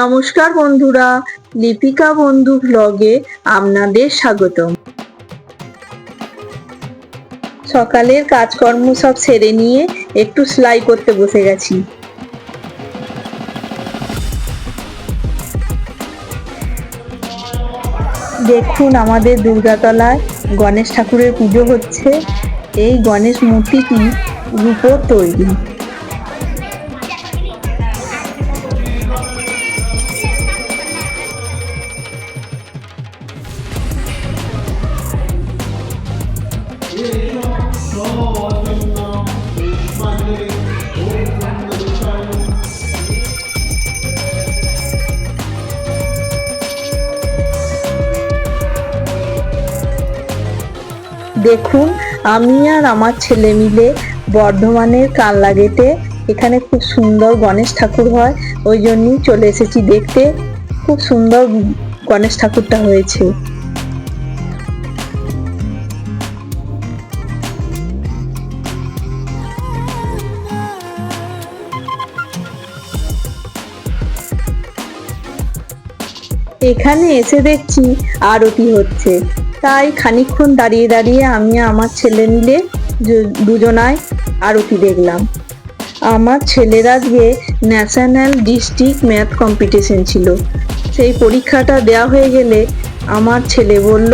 নমস্কার বন্ধুরা, লিপিকা বন্ধু ব্লগে আপনাদের স্বাগতম। সকালের কাজকর্ম সব সেরে নিয়ে একটু সেলাই করতে বসে গেছি। দেখুন আমাদের দুর্গাতলায় গণেশ ঠাকুরের পুজো হচ্ছে। এই গণেশ মূর্তিটি রূপোর তৈরি। দেখুন, আমি আর আমার ছেলে মিলে বর্ধমানের কাল্লা গেটে এখানে খুব সুন্দর গণেশ ঠাকুর হয়। ওই জন্যই চলে এসেছি দেখতে। খুব সুন্দর গণেশ ঠাকুরটা হয়েছে। এখানে এসে দেখছি আরতি হচ্ছে। তাই খানিকক্ষণ দাঁড়িয়ে দাঁড়িয়ে আমি আমার ছেলে মিলে দুজনায় আরতি দেখলাম। আমার ছেলের আজকে ন্যাশনাল ডিস্ট্রিক্ট ম্যাথ কম্পিটিশন ছিল। সেই পরীক্ষাটা দেওয়া হয়ে গেলে আমার ছেলে বলল,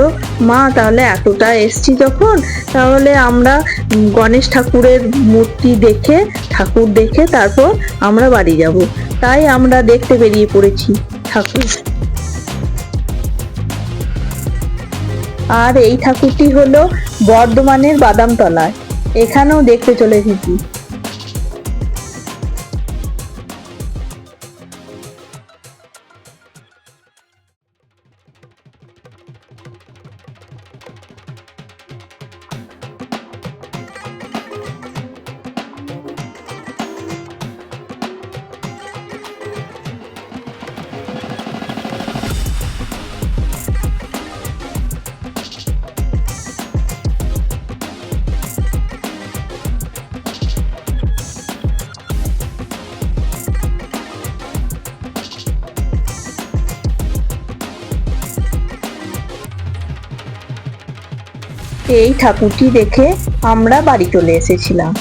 মা, তাহলে এতটা এসছি যখন? তাহলে আমরা গণেশ ঠাকুরের মূর্তি দেখে, ঠাকুর দেখে তারপর আমরা বাড়ি যাব। তাই আমরা দেখতে বেরিয়ে পড়েছি ঠাকুর আর এই ঠাকুরটি হলো বর্ধমানের বাদামতলায় এখানেও দেখতে চলে এসেছি এই ঠাকুরটি দেখে আমরা বাড়ি চলে এসেছিলাম।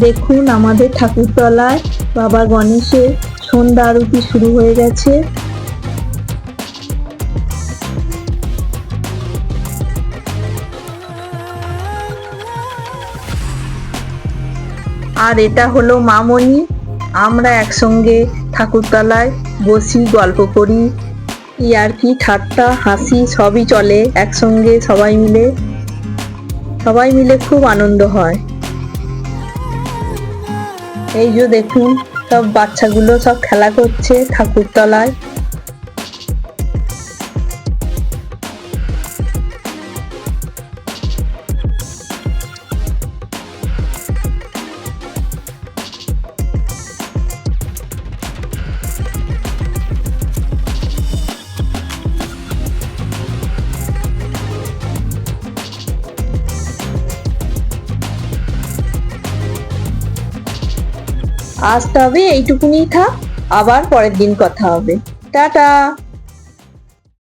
দেখুন আমাদের ঠাকুরতলায় বাবা গণেশের সন্ধ্যা আরতি শুরু হয়ে গেছে। আর এটা হলো মামনি। আমরা একসঙ্গে ঠাকুরতলায় বসি, গল্প করি। ইয়ার্কি ঠাট্টা, হাসি, সবই চলে একসঙ্গে সবাই মিলে। সবাই মিলে খুব আনন্দ হয়। এই যে দেখুন, সব বাচ্চাগুলো সব খেলা করছে ঠাকুরতলায়। আজ তবে এইটুকুনি থাক। আবার পরের দিন কথা হবে। টাটা।